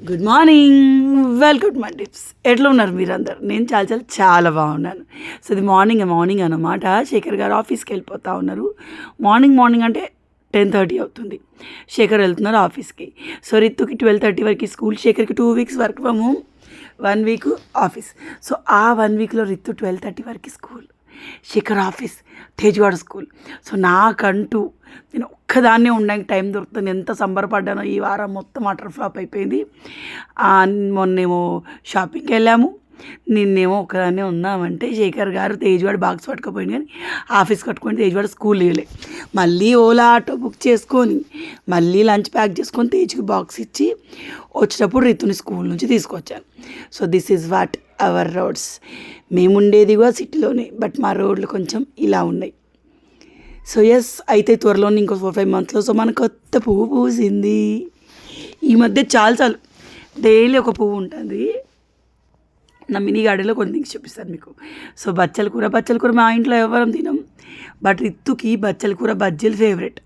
Good morning welcome my tips ఎట్లా ఉన్నారు మీరందరు? నేను చాలా చాలా చాలా బాగున్నాను. సో ఇది మార్నింగ్ మార్నింగ్ అన్నమాట. శేఖర్ గారు ఆఫీస్కి వెళ్ళిపోతా ఉన్నారు. మార్నింగ్ మార్నింగ్ అంటే టెన్ థర్టీ అవుతుంది. శేఖర్ వెళ్తున్నారు ఆఫీస్కి సో రిత్తుకి ట్వెల్వ్ థర్టీ వరకు school శేఖర్కి two weeks work from home one week office so ఆ వన్ వీక్లో రిత్తు ట్వెల్వ్ థర్టీ వరకు స్కూల్ శేఖర్ ఆఫీస్ తేజ్వాడ స్కూల్ సో నాకంటూ నేను ఒక్కదాన్నే ఉండడానికి టైం దొరుకుతుంది. ఎంత సంబరపడ్డానో ఈ వారం మొత్తం వాటర్ ఫ్లాప్ అయిపోయింది. మొన్నేమో షాపింగ్కి వెళ్ళాము. నిన్నేమో ఒక్కదాన్నే ఉన్నామంటే శేఖర్ గారు తేజ్వాడు బాక్స్ పట్టుకుపోయింది కానీ ఆఫీస్ కట్టుకొని తేజ్వాడు స్కూల్ లేలే మళ్ళీ ఓలా ఆటో బుక్ చేసుకొని మళ్ళీ లంచ్ ప్యాక్ చేసుకొని తేజ్కి బాక్స్ ఇచ్చి వచ్చేటప్పుడు రితుని స్కూల్ నుంచి తీసుకొచ్చాను. So this is what our roads. మేము ఉండేది కూడా సిటీలోనే బట్ మా రోడ్లు కొంచెం ఇలా ఉన్నాయి. సో ఎస్ అయితే త్వరలో ఇంకో ఫోర్ ఫైవ్ మంత్స్లో సో మన కొత్త పువ్వు పూసింది. ఈ మధ్య చాలా చాలు. డైలీ ఒక పువ్వు ఉంటుంది. నా మినీ గార్డెన్లో కొన్ని థింగ్స్ చూపిస్తాను మీకు. సో బచ్చల కూర బచ్చల కూర మా ఇంట్లో ఎవరం తినం. బట్ రిత్తుకి బచ్చల కూర బజ్జీలు ఫేవరెట్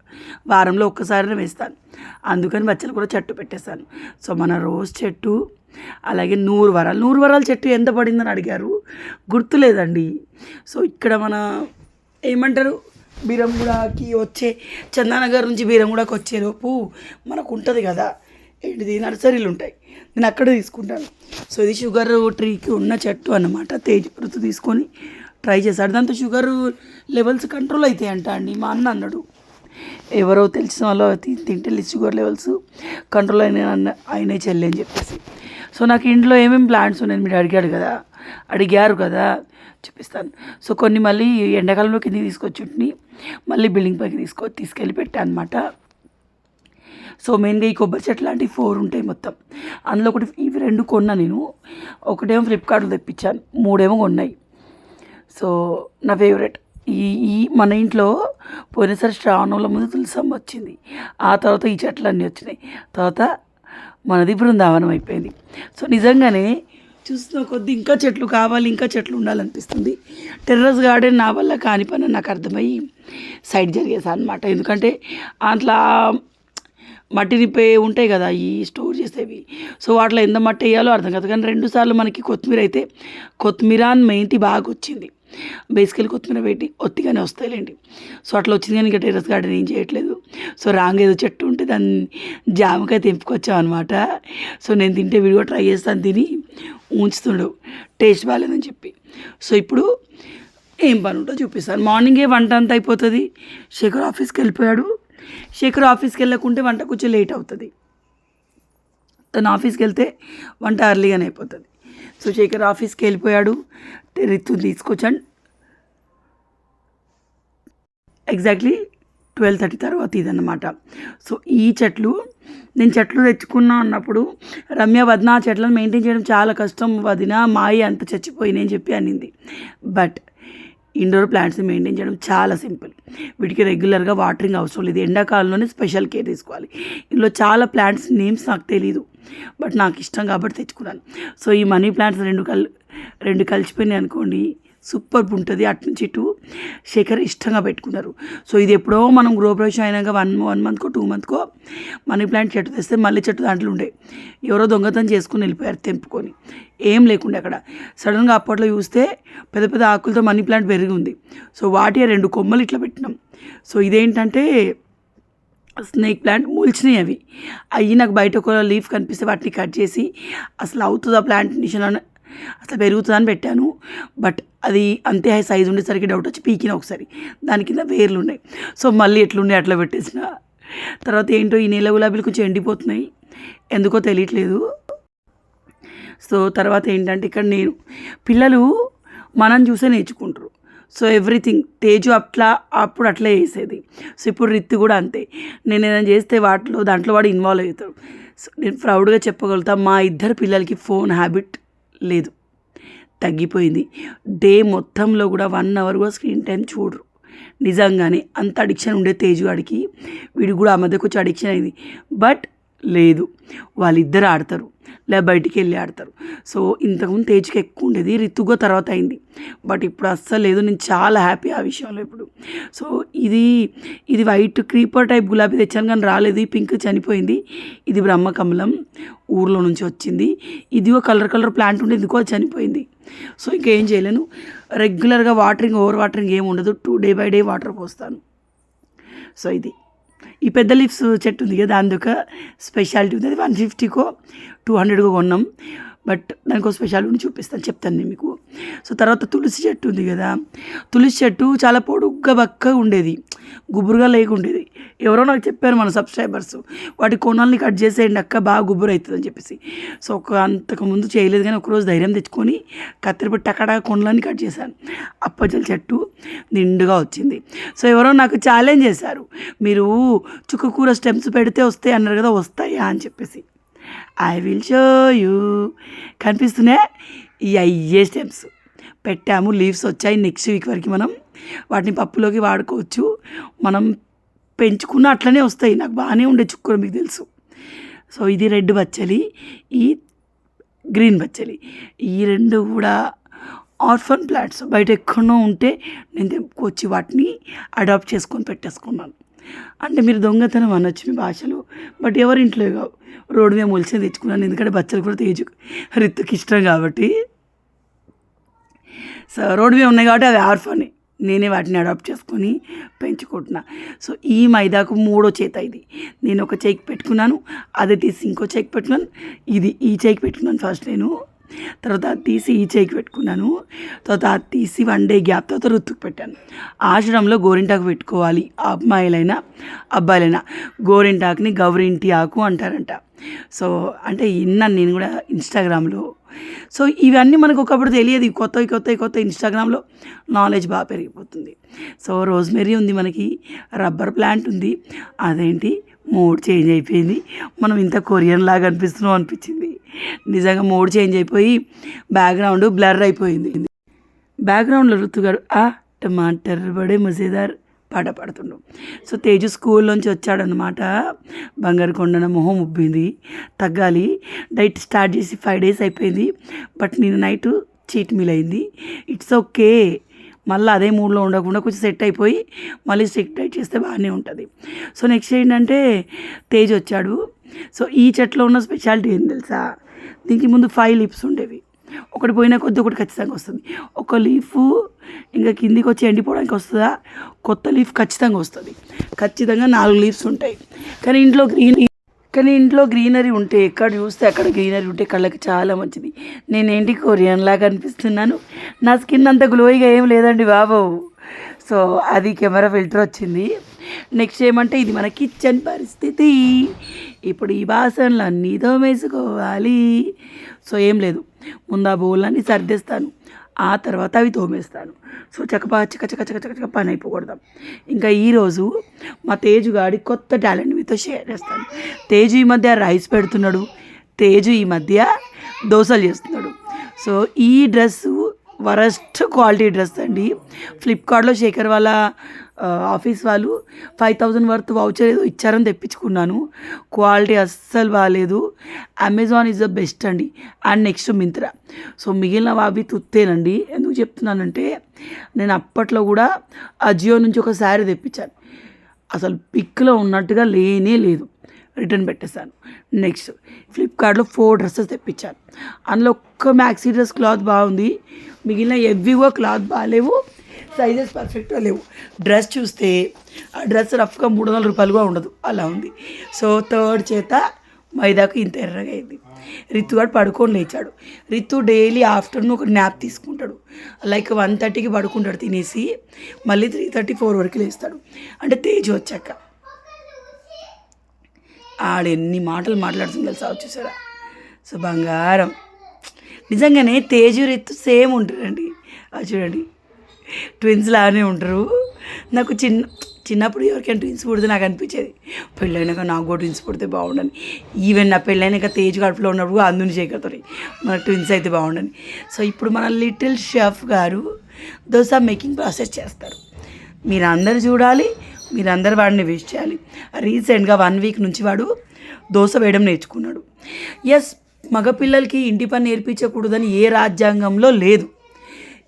వారంలో ఒక్కసారి వేస్తాను. అందుకని బచ్చల కూర చెట్టు పెట్టేస్తాను. సో మన రోజ్ చెట్టు అలాగే నూరు వరాలు. నూరు వరాల చెట్టు ఎంత పడిందని అడిగారు. గుర్తులేదండి. సో ఇక్కడ మన ఏమంటారు? బీరంగూడకి వచ్చే చందానగర్ నుంచి బీరంగూడకి వచ్చేలోపు మనకు ఉంటుంది కదా. ఏంటిది? నర్సరీలు ఉంటాయి నేను అక్కడ తీసుకుంటాను. సో ఇది షుగర్ ట్రీకి ఉన్న చెట్టు అన్నమాట. తేజ్ రుతు తీసుకొని ట్రై చేశాడు. దాంతో షుగర్ లెవెల్స్ కంట్రోల్ అవుతాయి అంట అండి. మా అన్న అన్నాడు. ఎవరో తెలిసిన వాళ్ళు తింటే షుగర్ లెవెల్స్ కంట్రోల్ అయిన అన్న అయినాయి చెల్లి అని చెప్పేసి. సో నాకు ఇంట్లో ఏమేమి ప్లాంట్స్ ఉన్నాయని మీరు అడిగాడు కదా. అడిగారు కదా చూపిస్తాను. సో కొన్ని మళ్ళీ ఎండాకాలంలో కింద తీసుకొచ్చి మళ్ళీ బిల్డింగ్ పైకి తీసుకొచ్చి తీసుకెళ్ళి పెట్టాను అనమాట సో మెయిన్గా ఈ కొబ్బరి చెట్లు లాంటివి ఫోర్ ఉంటాయి మొత్తం. అందులో ఒకటి ఇవి రెండు కొన్నా నేను. ఒకటేమో ఫ్లిప్కార్ట్లో తెప్పించాను మూడేమో కొన్నాయి. సో నా ఫేవరెట్. ఈ ఈ మన ఇంట్లో పోయినసారి శ్రావణంలో ముందు తులసమ్మ వచ్చింది. ఆ తర్వాత ఈ చెట్లు అన్నీ వచ్చినాయి. తర్వాత మనది బృందావనం అయిపోయింది. సో నిజంగానే చూస్తున్న కొద్ది ఇంకా చెట్లు కావాలి ఇంకా చెట్లు ఉండాలనిపిస్తుంది. టెర్రస్ గార్డెన్ నా వల్ల కాని పని నాకు అర్థమయ్యి సైడ్ జరిగేసా అనమాట ఎందుకంటే అట్లా మట్టి నిప్పే ఉంటాయి కదా ఈ స్టోర్ చేసేవి. సో వాటిలో ఎంత మట్టి వేయాలో అర్థం కాదు. కానీ రెండు సార్లు మనకి కొత్తిమీర అయితే కొత్తిమీర అని మెయింటి బాగా వచ్చింది. బేసికల్ కొత్తిమీర పెట్టి ఒత్తిగానే వస్తాయిలేండి సో అట్లా వచ్చింది కానీ ఇంకా టెర్రస్ గార్డెన్ ఏం చేయట్లేదు. సో రాంగ్ ఏదో చెట్టు ఉంటే దాన్ని జామకాయ తెంపుకొచ్చాం అనమాట సో నేను తింటే వీడియో ట్రై చేస్తాను తిని ఉంచుతుండు టేస్ట్ బాగాలేదని చెప్పి. సో ఇప్పుడు ఏం పని ఉంటుందో చూపిస్తాను. మార్నింగే వంట అంతా అయిపోతుంది. శేఖర్ ఆఫీస్కి వెళ్ళిపోయాడు. శేఖర్ ఆఫీస్కి వెళ్ళకుంటే వంట కొంచెం లేట్ అవుతుంది. తను ఆఫీస్కి వెళ్తే వంట అర్లీగానే అయిపోతుంది. సో శేఖర్ ఆఫీస్కి వెళ్ళిపోయాడు. రిత్తు తీసుకొచ్చాను ఎగ్జాక్ట్లీ ట్వెల్వ్ థర్టీ తర్వాత ఇదన్నమాట. సో ఈ చెట్లు నేను చెట్లు తెచ్చుకున్నా అన్నప్పుడు రమ్య వదిన ఆ చెట్లను మెయింటైన్ చేయడం చాలా కష్టం. వదిన మాయి అంత చచ్చిపోయినని చెప్పి అనింది. బట్ ఇండోర్ ప్లాంట్స్ని మెయింటైన్ చేయడం చాలా సింపుల్. వీటికి రెగ్యులర్గా వాటరింగ్ అవసరం లేదు. ఎండాకాలంలోనే స్పెషల్ కేర్ తీసుకోవాలి. ఇందులో చాలా ప్లాంట్స్ నేమ్స్ నాకు తెలీదు. బట్ నాకు ఇష్టం కాబట్టి తెచ్చుకున్నాను. సో ఈ మనీ ప్లాంట్స్ రెండు కల్ రెండు కలిసిపోయినాయి అనుకోండి సూపర్ ఉంటుంది. అటు నుంచి ఇటు శేఖర్ ఇష్టంగా పెట్టుకున్నారు. సో ఇది ఎప్పుడో మనం గృహప్రవేశం అయినాక వన్ వన్ మంత్కో టూ మంత్కో మనీ ప్లాంట్ చెట్టు తెస్తే మళ్ళీ చెట్టు దాంట్లో ఉండే. ఎవరో దొంగతనం చేసుకుని వెళ్ళిపోయారు తెంపుకొని. ఏం లేకుండే అక్కడ. సడన్గా అప్పట్లో చూస్తే పెద్ద పెద్ద ఆకులతో మనీ ప్లాంట్ పెరిగి ఉంది సో వాటి రెండు కొమ్మలు ఇట్లా పెట్టినాం. సో ఇదేంటంటే స్నేక్ ప్లాంట్ మూల్చినాయి అవి అవి నాకు బయట ఒక లీఫ్ కనిపిస్తే వాటిని కట్ చేసి అసలు అవుతుందా ప్లాంట్ నిషన్ అని అసలు పెరుగుతుందని పెట్టాను. బట్ అది అంతే హై సైజు ఉండేసరికి డౌట్ వచ్చి పీకిన ఒకసారి. దాని కింద వేర్లు ఉన్నాయి. సో మళ్ళీ ఎట్లున్నాయి అట్లా పెట్టేసిన. తర్వాత ఏంటో ఈ నీల గులాబీలు కొంచెం ఎండిపోతున్నాయి. ఎందుకో తెలియట్లేదు. సో తర్వాత ఏంటంటే ఇక్కడ నేను పిల్లలు మనం చూసే నేర్చుకుంటారు. సో ఎవ్రీథింగ్ తేజు అట్లా అప్పుడు అట్లే చేసేది. సో ఇప్పుడు రిత్ కూడా అంతే. నేను ఏదైనా చేస్తే వాటిలో దాంట్లో వాడు ఇన్వాల్వ్ అవుతాడు. సో నేను ప్రౌడ్గా చెప్పగలుగుతా మా ఇద్దరు పిల్లలకి ఫోన్ హ్యాబిట్ లేదు. తగ్గిపోయింది. డే మొత్తంలో కూడా వన్ అవర్ కూడా స్క్రీన్ టైం చూడరు. నిజంగానే అంత అడిక్షన్ ఉండే తేజు వాడికి వీడు కూడా ఆ మధ్య కొంచెం అడిక్షన్ అయింది. బట్ లేదు. వాళ్ళిద్దరు ఆడతారు. లేదా బయటికి వెళ్ళి ఆడతారు. సో ఇంతకుముందు తేజ్కి ఎక్కువ ఉండేది రితుగా తర్వాత అయింది. బట్ ఇప్పుడు అస్సలు లేదు. నేను చాలా హ్యాపీ ఆ విషయంలో ఇప్పుడు. సో ఇది ఇది వైట్ క్రీపర్ టైప్ గులాబీ తెచ్చాను కానీ రాలేదు. ఈ పింక్ చనిపోయింది. ఇది బ్రహ్మకమలం ఊర్లో నుంచి వచ్చింది. ఇదిగో కలర్ కలర్ ప్లాంట్ ఉండేది ఇదిగో చనిపోయింది. సో ఇంకేం చేయలేను. రెగ్యులర్గా వాటరింగ్ ఓవర్ వాటరింగ్ ఏమి ఉండదు. Two day by day water పోస్తాను. సో ఇది. ఈ పెద్ద లీవ్స్ చెట్టు ఉంది కదా దాని స్పెషాలిటీ ఉంది అది వన్ ఫిఫ్టీకో టూ హండ్రెడ్కో కొన్నాం. బట్ దానికో స్పెషాలిటీ చూపిస్తాను చెప్తాను నేను మీకు. సో తర్వాత తులసి చెట్టు ఉంది కదా తులసి చెట్టు చాలా పొడుగ్గా బక్కగా ఉండేది గుబురుగా లేకుండేది ఎవరో నాకు చెప్పారు మన సబ్స్క్రైబర్స్ వాటి కొనాలని కట్ చేసేయండి అక్క బాగా గుబురు అవుతుంది అని చెప్పేసి. సో ఒక అంతకు ముందు చేయలేదు కానీ ఒకరోజు ధైర్యం తెచ్చుకొని కత్తిరి పెట్టి అక్కడ కొనలని కట్ చేశాను. అప్పజల చెట్టు నిండుగా వచ్చింది. సో ఎవరో నాకు ఛాలెంజ్ చేశారు మీరు చుక్కకూర స్టెమ్స్ పెడితే వస్తాయి అన్నారు కదా వస్తాయా అని చెప్పేసి. ఐ విల్ షో యూ కనిపిస్తున్నాయి ఈ అయ్యే స్టెప్స్ పెట్టాము లీవ్స్ వచ్చాయి నెక్స్ట్ వీక్ వరకు మనం. వాటిని పప్పులోకి వాడుకోవచ్చు. మనం పెంచుకున్న అట్లనే వస్తాయి. నాకు బాగానే ఉండే చుక్కలు మీకు తెలుసు. సో ఇది రెడ్ బచ్చలి ఈ గ్రీన్ బచ్చలి ఈ రెండు కూడా ఆర్ఫన్ ప్లాంట్స్ బయట ఎక్కడో ఉంటే నేను తెంపుకొచ్చి వాటిని. అడాప్ట్ చేసుకొని పెట్టేసుకున్నాను. అంటే మీరు దొంగతనం అనొచ్చు మీ భాషలో. బట్ ఎవరి ఇంట్లో కావు రోడ్డు మీద మొలిసి తెచ్చుకున్నాను. ఎందుకంటే బచ్చలు కూడా తేజు రిత్తుకి ఇష్టం కాబట్టి. సో రోడ్డు మీద ఉన్నాయి కాబట్టి అవి ఆర్ఫాని నేనే వాటిని అడాప్ట్ చేసుకొని పెంచుకుంటున్నా. సో ఈ మైదాకు మూడో చేత ఇది. నేను ఒక చేయికి పెట్టుకున్నాను. అది తీసి ఇంకో చేయికి పెట్టుకున్నాను. ఇది ఈ చేయికి పెట్టుకున్నాను ఫస్ట్ నేను. తర్వాత అది తీసి ఈ చేయికి పెట్టుకున్నాను. తర్వాత అది తీసి వన్ డే గ్యాప్ తర్వాత రుత్తుకు పెట్టాను. ఆశ్రమంలో గోరింటాకు పెట్టుకోవాలి. అమ్మాయిలైనా అబ్బాయిలైనా. గోరింటాకుని గౌరింటి ఆకు అంటారంట. సో అంటే విన్నాను నేను కూడా ఇన్స్టాగ్రామ్లో. సో ఇవన్నీ మనకు ఒకప్పుడు తెలియదు. కొత్త కొత్త కొత్త ఇన్స్టాగ్రామ్లో నాలెడ్జ్ బాగా పెరిగిపోతుంది. సో రోజ్మెరీ ఉంది మనకి. రబ్బర్ ప్లాంట్ ఉంది. అదేంటి? మూడ్ చేంజ్ అయిపోయింది. మనం ఇంత కొరియన్ లాగా అనిపిస్తున్నాం అనిపించింది. నిజంగా మూడ్ చేంజ్ అయిపోయి బ్యాక్గ్రౌండ్ బ్లర్ అయిపోయింది. బ్యాక్గ్రౌండ్లో ఋతుగాడు ఆ టమాటర్ బడే మజేదార్ పాట పాడుతుండు. సో తేజు స్కూల్లోంచి వచ్చాడనమాట బంగారు కొండన మొహం ఉబ్బింది. తగ్గాలి. డైట్ స్టార్ట్ చేసి ఫైవ్ డేస్ అయిపోయింది. బట్ నేను నైట్ చీట్ మీల్ అయింది. It's okay. మళ్ళీ అదే మూడ్లో ఉండకుండా కొంచెం సెట్ అయిపోయి మళ్ళీ స్ట్రిక్ట్ డైట్ చేస్తే బాగానే ఉంటుంది. సో నెక్స్ట్ ఏంటంటే తేజ్ వచ్చాడు. సో ఈ చెట్లో ఉన్న స్పెషాలిటీ ఏం తెలుసా? దీనికి ముందు ఫైవ్ లీప్స్ ఉండేవి. ఒకటి పోయినా కొద్ది ఒకటి ఖచ్చితంగా వస్తుంది. ఒక లీఫ్ ఇంకా కిందికి వచ్చి ఎండిపోవడానికి వస్తుందా? కొత్త లీఫ్ ఖచ్చితంగా వస్తుంది. ఖచ్చితంగా నాలుగు లీవ్స్ ఉంటాయి. కానీ ఇంట్లో గ్రీన్ కానీ ఇంట్లో గ్రీనరీ ఉంటే ఎక్కడ చూస్తే అక్కడ గ్రీనరీ ఉంటే కళ్ళకి చాలా మంచిది. నేనేంటి కొరియన్ లాగా అనిపిస్తున్నాను? నా స్కిన్ అంత గ్లోయిగా ఏం లేదండి బాబు. సో అది కెమెరా ఫిల్టర్ వచ్చింది. నెక్స్ట్ ఏమంటే ఇది మన కిచెన్ పరిస్థితి. ఇప్పుడు ఈ బాసనలు అన్నీ తోమేసుకోవాలి. సో ఏం లేదు. ముందు ఆ బౌలన్నీ సర్దేస్తాను. ఆ తర్వాత అవి తోమేస్తాను. సో చకపా చక చక చక చక చక పని అయిపోకూడదాం. ఇంకా ఈరోజు మా తేజు గాడి కొత్త టాలెంట్ మీతో షేర్ చేస్తాను. తేజు ఈ మధ్య రైస్ పెడుతున్నాడు. తేజు ఈ మధ్య దోశలు చేస్తున్నాడు. సో ఈ డ్రెస్సు వరస్ట్ క్వాలిటీ డ్రెస్ అండి. ఫ్లిప్కార్ట్లో శేఖర్ వాళ్ళ ఆఫీస్ వాళ్ళు ఫైవ్ థౌజండ్ వర్త్ వౌచర్ ఏదో ఇచ్చారని తెప్పించుకున్నాను. క్వాలిటీ అస్సలు బాగాలేదు అమెజాన్ ఈజ్ ద బెస్ట్ అండి. అండ్ నెక్స్ట్ మింత్రా సో మిగిలిన అవి తుత్తేనండి. ఎందుకు చెప్తున్నానంటే నేను అప్పట్లో కూడా అజియో నుంచి ఒక శారీ తెప్పించాను. అసలు పిక్లో ఉన్నట్టుగా లేనే లేదు. రిటర్న్ పెట్టేశాను. నెక్స్ట్ ఫ్లిప్కార్ట్లో ఫోర్ డ్రెస్సెస్ తెప్పించాను. అందులో ఒక్క మ్యాక్సీ డ్రెస్ క్లాత్ బాగుంది. మిగిలిన ఎవ్విగో క్లాత్ బాగాలేవు. సైజెస్ పర్ఫెక్ట్గా లేవు. డ్రెస్ చూస్తే ఆ డ్రెస్ రఫ్గా మూడు వందల రూపాయలుగా ఉండదు. అలా ఉంది. సో థర్డ్ చేత మైదాకు ఇంత ఎర్రగా అయింది. రితు గారు పడుకొని లేచాడు. రితు డైలీ ఆఫ్టర్నూన్ ఒక న్యాప్ తీసుకుంటాడు. లైక్ వన్ థర్టీకి పడుకుంటాడు తినేసి మళ్ళీ త్రీ థర్టీ ఫోర్ వరకు లేస్తాడు. అంటే తేజ్ వచ్చాక. ఆడు ఎన్ని మాటలు మాట్లాడుతుంది తెలుసా? వచ్చేసారా సో బంగారం. నిజంగానే తేజు రితు సేమ్ ఉంటారండి. అది చూడండి. ట్విన్స్ లాగానే ఉంటారు. నాకు చిన్న చిన్నప్పుడు ఎవరికైనా ట్విన్స్ పుడితే నాకు అనిపించేది పెళ్ళైనాక నాకు కూడా ట్విన్స్ పుడితే బాగుండని. ఈవెన్ నా పెళ్ళైనాక తేజ్ కడుపులో ఉన్నప్పుడు అందుని చేయగలుగుతారు మన ట్విన్స్ అయితే బాగుండని. సో ఇప్పుడు మన లిటిల్ షెఫ్ గారు దోశ మేకింగ్ ప్రాసెస్ చేస్తారు. మీరు అందరు చూడాలి మీరందరూ వాడిని విష్ చేయాలి. రీసెంట్గా వన్ వీక్ నుంచి వాడు దోశ వేయడం నేర్చుకున్నాడు. ఎస్ మగపిల్లలకి ఇంటి పని నేర్పించకూడదని ఏ రాజ్యాంగంలో లేదు.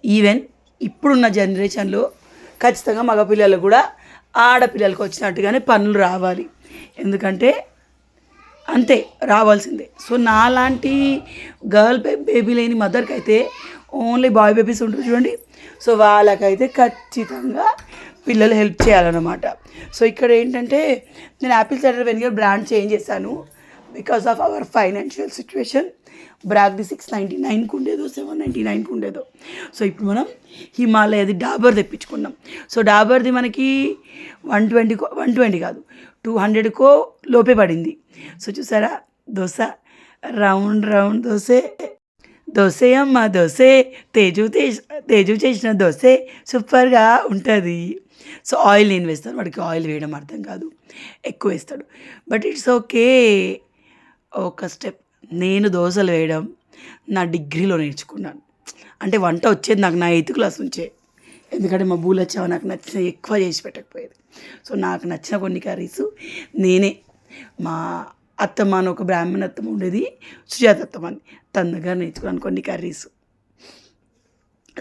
ఈవెన్ ఇప్పుడున్న జనరేషన్లో ఖచ్చితంగా మగపిల్లలు కూడా ఆడపిల్లలకు వచ్చినట్టుగానే పనులు రావాలి. ఎందుకంటే అంతే రావాల్సిందే. సో నాలాంటి గర్ల్ బేబీ లేని మదర్కి అయితే ఓన్లీ బాయ్ బేబీస్ ఉంటారు చూడండి. సో వాళ్ళకైతే ఖచ్చితంగా పిల్లలు హెల్ప్ చేయాలన్నమాట. సో ఇక్కడ ఏంటంటే నేను apple cider vinegar brand change చేశాను. Because of our financial situation బ్రాగ్ది six ninety నైన్కి ఉండేదో సెవెన్ నైంటీ నైన్కి ఉండేదో సో ఇప్పుడు మనం హిమాలయది డాబర్ తెప్పించుకున్నాం. సో డాబర్ది మనకి వన్ ట్వంటీకో వన్ ట్వంటీ కాదు టూ హండ్రెడ్కో లోపే పడింది. సో చూసారా? దోశ రౌండ్ రౌండ్ దోశే దోసే అమ్మ దోసే తేజు తేజ్ తేజు చేసిన దోసే సూపర్గా ఉంటుంది. సో ఆయిల్ నేను వేస్తాను వాడికి ఆయిల్ వేయడం అర్థం కాదు. ఎక్కువ వేస్తాడు. But it's okay. ఒక స్టెప్ నేను దోశలు వేయడం నా డిగ్రీలో నేర్చుకున్నాను. అంటే వంట వచ్చేది నాకు నా ఎయిత్ క్లాస్ నుంచే. ఎందుకంటే మా బూలచ్చావ నాకు నచ్చిన ఎక్కువ చేసి పెట్టకపోయేది. సో నాకు నచ్చిన కొన్ని కర్రీస్ నేనే. మా అత్తమ్మ అని ఒక బ్రాహ్మణ అత్తమ్మ ఉండేది సుజాత అత్తమ్మ అని. తన దగ్గర నేర్చుకున్నాను కొన్ని కర్రీస్.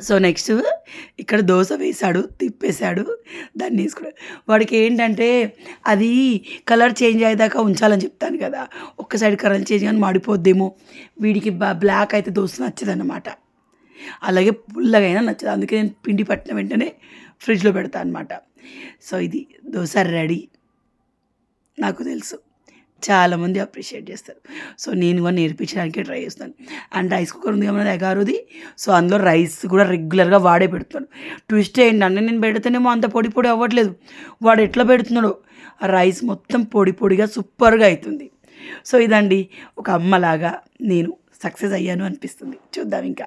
సో నెక్స్ట్ ఇక్కడ దోశ వేశాడు తిప్పేశాడు. దాన్ని వేసుకున్నాడు వాడికి ఏంటంటే అది కలర్ చేంజ్ అయ్యేదాకా ఉంచాలని చెప్తాను కదా. ఒక్క సైడ్ కలర్ చేంజ్ కానీ మాడిపోద్దేమో. వీడికి బ్లాక్ అయితే దోశ నచ్చదన్నమాట. అలాగే పుల్లగైనా అయినా నచ్చదు. అందుకే నేను పిండి పట్టిన వెంటనే ఫ్రిడ్జ్లో పెడతాను అనమాట సో ఇది దోశ రెడీ. నాకు తెలుసు. చాలామంది అప్రిషియేట్ చేస్తారు. సో నేను కూడా నేర్పించడానికి ట్రై చేస్తాను. అండ్ రైస్ కుక్కర్ ఉంది కదా ఎగారుది. సో అందులో రైస్ కూడా రెగ్యులర్గా వాడే పెడుతున్నాను. ట్విస్ట్ ఏంటంటే నేను పెడితేనేమో అంత పొడి పొడి అవ్వట్లేదు. వాడు ఎట్లా పెడుతున్నాడో? ఆ రైస్ మొత్తం పొడి పొడిగా సూపర్గా అవుతుంది సో ఇదండి. ఒక అమ్మలాగా నేను సక్సెస్ అయ్యాను అనిపిస్తుంది. చూద్దాం ఇంకా.